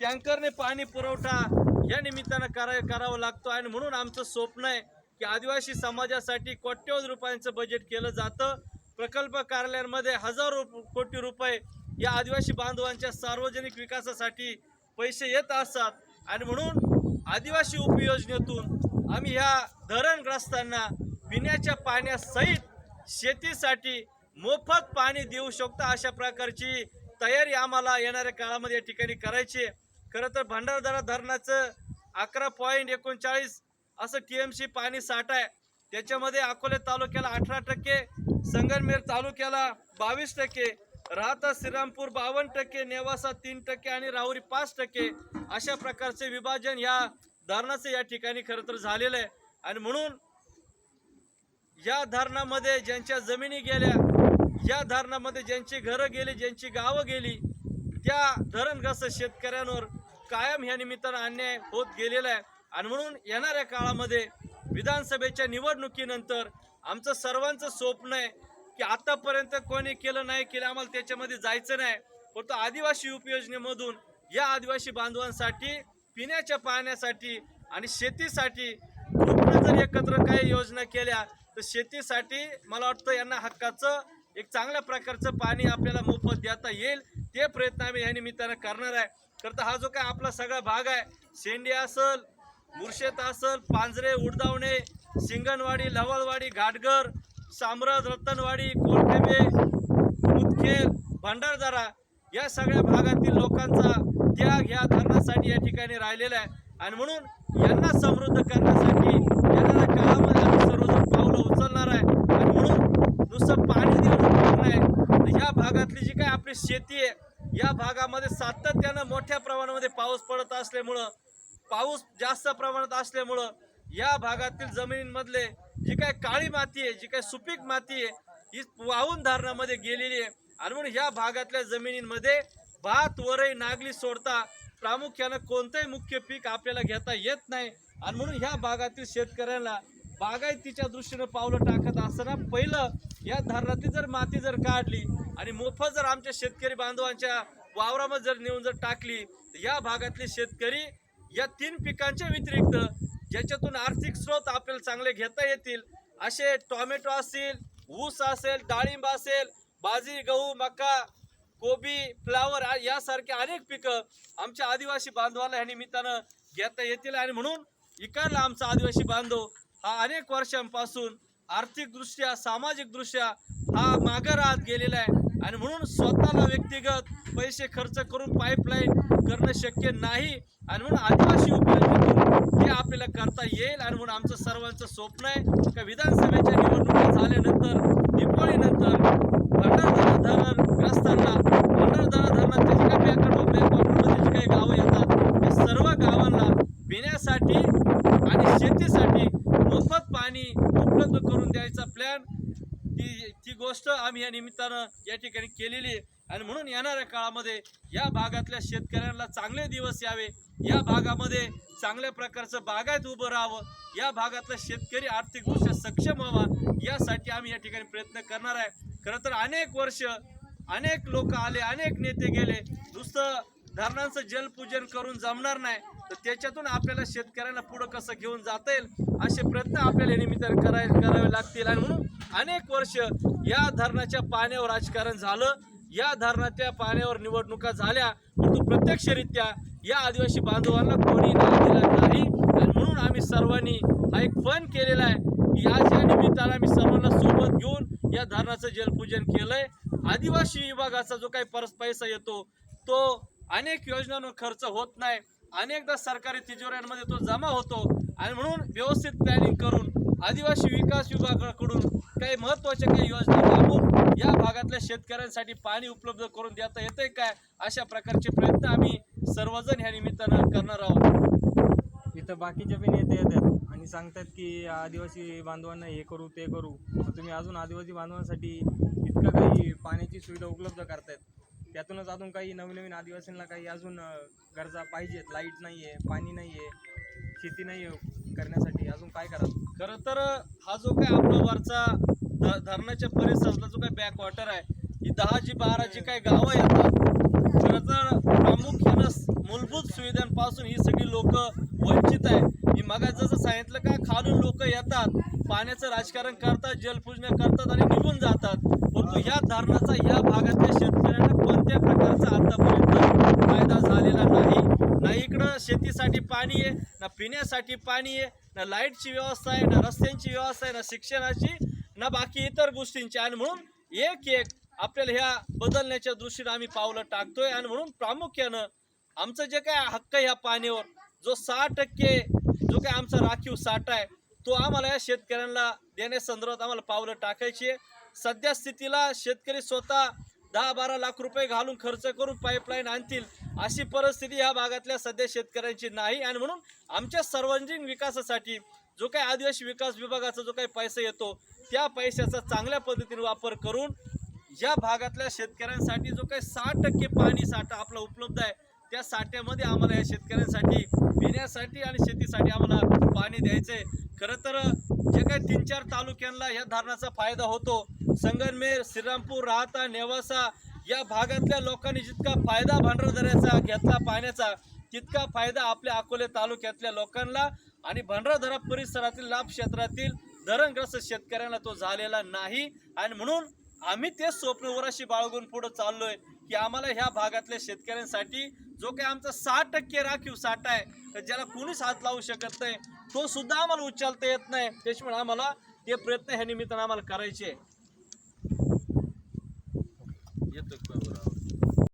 टँकरने पाणी पुरवठा या निमित्तानं करा करावं लागतो. आणि म्हणून आमचं स्वप्न आहे की आदिवासी समाजासाठी कोट्यवधी रुपयांचं बजेट केलं जातं. प्रकल्प कार्यालयांमध्ये हजारो कोटी रुपये या आदिवासी बांधवांच्या सार्वजनिक विकासासाठी पैसे येत असतात. आणि म्हणून आदिवासी उपयोजनेतून आम्ही ह्या धरणग्रस्तांना पिण्याच्या पाण्यासहित शेतीसाठी मोफत पाणी देऊ शकतो अशा प्रकारची तयारी आम्हाला येणाऱ्या काळामध्ये या ठिकाणी करायची आहे. खरं तर भंडारदरा धरणाचं अकरा पॉईंट एकोणचाळीस असं टी एम सी पाणी साठा आहे. त्याच्यामध्ये अकोले तालुक्याला अठरा टक्के संगनमेर तालुक्याला बावीस टक्के राहता श्रीरामपूर बावन्न टक्के नेवासा तीन टक्के आणि राहुरी पाच टक्के अशा प्रकारचे विभाजन या धरणाचं या ठिकाणी खरं तर झालेलं आहे. आणि म्हणून या धरणामध्ये ज्यांच्या जमिनी गेल्या या धरणामध्ये ज्यांची घरं गेली ज्यांची गावं गेली त्या धरणग्रस्त शेतकऱ्यांवर कायम ह्या निमित्तानं अन्याय होत गेलेला आहे. आणि म्हणून येणाऱ्या काळामध्ये विधानसभेच्या निवडणुकीनंतर आमचं सर्वांचं स्वप्न आहे की आतापर्यंत कोणी केलं नाही केलं आम्हाला त्याच्यामध्ये जायचं नाही. फक्त आदिवासी उपयोजनेमधून या आदिवासी बांधवांसाठी पिण्याच्या पाण्यासाठी आणि शेतीसाठी जर एकत्र काही योजना केल्या तर शेतीसाठी मला वाटतं यांना हक्काचं एक चांगल्या प्रकारचं पाणी आपल्याला मोफत देता येईल. ते प्रयत्न आम्ही या निमित्तानं करणार आहे. करता तर हा जो काय आपला सगळा भाग आहे शेंडी असल मुर्शेत असल पांजरे उडदावणे सिंगणवाडी लवळवाडी घाटघर सामरज रत्तनवाडी कोलटेबे मुदखेल भंडारदारा या सगळ्या भागातील लोकांचा त्याग ह्या धरणासाठी या ठिकाणी राहिलेला आहे. आणि म्हणून यांना समृद्ध करण्यासाठी येणाऱ्या काळामध्ये आम्ही सर्वजण पावलं उचलणार आहे. आणि म्हणून नुसतं पाणी देऊन नाही. ह्या भागातली जी काय आपली शेती आहे या भागामध्ये सातत्यानं मोठ्या प्रमाणामध्ये पाऊस पडत असल्यामुळं पाऊस जास्त प्रमाणात असल्यामुळं या भागातील जमिनींमधले जी काय काळी माती आहे जी काय सुपीक माती आहे ही वाहून धारणामध्ये गेलेली आहे. आणि म्हणून या भागातल्या जमिनींमध्ये भात वरई नागली सोडता प्रामुख्यानं कोणतंही मुख्य पीक आपल्याला घेता येत नाही. आणि म्हणून ह्या भागातील शेतकऱ्यांना बागायतीच्या दृष्टीनं पावलं टाकत असताना पहिलं या धरणातली जर माती जर काढली आणि मोफत जर आमच्या शेतकरी बांधवांच्या वावरामध्ये जर नेऊन जर टाकली तर या भागातले शेतकरी या तीन पिकांच्या व्यतिरिक्त ज्याच्यातून आर्थिक स्रोत आपल्याला चांगले घेता येतील असे टोमॅटो असतील ऊस असेल डाळिंब असेल बाजरी गहू मका कोबी फ्लावर यासारखे अनेक पिकं आमच्या आदिवासी बांधवाला ह्या निमित्तानं घेता येतील. आणि म्हणून इकडला आमचा आदिवासी बांधव हा अनेक वर्षांपासून आर्थिकदृष्ट्या सामाजिकदृष्ट्या हा मागं राहत गेलेला आहे. आणि म्हणून स्वतःला व्यक्तिगत पैसे खर्च करून पाईपलाईन करणं शक्य नाही. आणि म्हणून आदिवासी उपयोजनेतून हे आपल्याला करता येईल. आणि म्हणून आमचं सर्वांचं स्वप्न आहे का विधानसभेच्या निवडणुका झाल्यानंतर दिपोळीनंतर भंडारदरा धरणग्रस्तांना भंडारदरा धरणाच्या जे काही बॅकवर्ड काही गावं येतात त्या सर्व गावांना पिण्यासाठी आणि शेतीसाठी मोफत पाणी उपलब्ध करून द्यायचा प्लॅन ती ती गोष्ट आम्ही या निमित्तानं या ठिकाणी केलेली आहे. आणि म्हणून येणाऱ्या काळामध्ये या भागातल्या शेतकऱ्यांना चांगले दिवस यावे. या भागामध्ये चांगल्या प्रकारचं बागायत उभं राहावं. या भागातला शेतकरी आर्थिकदृष्ट्या सक्षम व्हावा. यासाठी आम्ही या ठिकाणी प्रयत्न करणार आहे. खरं तर अनेक वर्ष अनेक लोक आले अनेक नेते गेले. नुसतं धरणांचं जलपूजन करून जमणार नाही. तर त्याच्यातून आपल्याला शेतकऱ्यांना पुढं कसं घेऊन जाता येईल? असे प्रयत्न आपल्याला निमित्त निमित्ताने कराय करावे लागतील. आणि म्हणून अनेक वर्ष या धरणाच्या पाण्यावर राजकारण झालं. या धरणाच्या पाण्यावर निवडणुका झाल्या. परंतु प्रत्यक्षरित्या या आदिवासी बांधवांना कोणी न्याय दिला नाही. आणि म्हणून आम्ही सर्वांनी हा एक फन केलेला आहे की आज या निमित्तानं आम्ही सर्वांना सोबत घेऊन या धरणाचं जलपूजन केलंय. आदिवासी विभागाचा जो काही परस पैसा येतो तो अनेक योजनांवर खर्च होत नाही. अनेकदा सरकारी तिजोऱ्यांमध्ये तो जमा होतो. आणि म्हणून व्यवस्थित प्लॅनिंग करून आदिवासी विकास विभागाकडून काही महत्त्वाच्या काही योजना राबवून या भागातल्या शेतकऱ्यांसाठी पाणी उपलब्ध करून देता येतंय काय? अशा प्रकारचे प्रयत्न आम्ही सर्वजण ह्या निमित्तानं करणार आहोत. इथं बाकीचे पण येते येतात आणि सांगतात की आदिवासी बांधवांना हे करू ते करू तुम्ही अजून आदिवासी बांधवांसाठी इतकं काही पाण्याची सुविधा उपलब्ध करतायत. त्यातूनच अजून काही नवीन नवीन आदिवासींना काही अजून गरजा पाहिजेत. लाइट नाही आहे पाणी नाही आहे शेती नाही आहे करण्यासाठी अजून काय कराल? खरं तर हा जो काय आपला वरचा धरणाच्या परिसरातला जो काय बॅकवॉटर आहे ही दहा जी बारा जी काही गावं येतात खरं तर प्रामुख्यानं मूलभूत सुविधांपासून ही सगळी लोक वंचित आहे मी मग जसं सांगितलं का खालून लोक येतात पाण्याचं राजकारण करतात जलपूजन करतात आणि निघून जातात. परंतु ह्या धरणाचा या भागातल्या शेतकऱ्यांना कोणत्या प्रकारचा आतापर्यंत फायदा झालेला शेतीसाठी पाणी आहे ना पिण्यासाठी पाणी आहे ना लाईटची व्यवस्था आहे ना रस्त्यांची व्यवस्था आहे ना शिक्षणाची ना बाकी इतर गोष्टींची. आणि म्हणून एक एक आपल्याला ह्या बदलण्याच्या दृष्टीने आम्ही पावलं टाकतोय. आणि म्हणून प्रामुख्यानं आमचं जे काय हक्क आहे ह्या पाण्यावर जो सहा टक्के जो काय आमचा राखीव साठा आहे तो आम्हाला या शेतकऱ्यांना देण्यासंदर्भात आम्हाला पावलं टाकायची आहे. सध्या स्थितीला शेतकरी स्वतः दहा बारा लाख रुपये घालून खर्च करून पाईपलाईन आणतील अशी परिस्थिती ह्या भागातल्या सध्या शेतकऱ्यांची नाही. आणि म्हणून आमच्या सर्वांगीण विकासासाठी जो काही आदिवासी विकास विभागाचा जो काही पैसा येतो त्या पैशाचा चांगल्या पद्धतीने वापर करून या भागातल्या शेतकऱ्यांसाठी जो काही साठ टक्के पाणी साठा आपला उपलब्ध आहे त्या साठ्यामध्ये आम्हाला या शेतकऱ्यांसाठी पिण्यासाठी आणि शेतीसाठी आम्हाला पाणी द्यायचं आहे खरं तर जे काही तीन चार तालुक्यांना या धरणाचा फायदा होतो संगनमेर श्रीरामपूर राहता नेवासा या भागातल्या लोकांनी जितका फायदा भंडारदऱ्याचा घेतला पाण्याचा तितका फायदा आपल्या अकोले तालुक्यातल्या लोकांना आणि भंडारदरा परिसरातील लाभ क्षेत्रातील धरणग्रस्त शेतकऱ्यांना तो झालेला नाही. आणि म्हणून आम्ही तेच स्वप्न वराशी बाळगून पुढे चाललोय की आम्हाला ह्या भागातल्या शेतकऱ्यांसाठी जो काही आमचा साठ टक्के राखीव साठा आहे तर ज्याला कोणीच हात लावू शकत नाही तो सुद्धा आम्हाला उचलता येत नाही. त्याच्यामुळे आम्हाला ते प्रयत्न ह्या निमित्तानं आम्हाला करायचे आहे.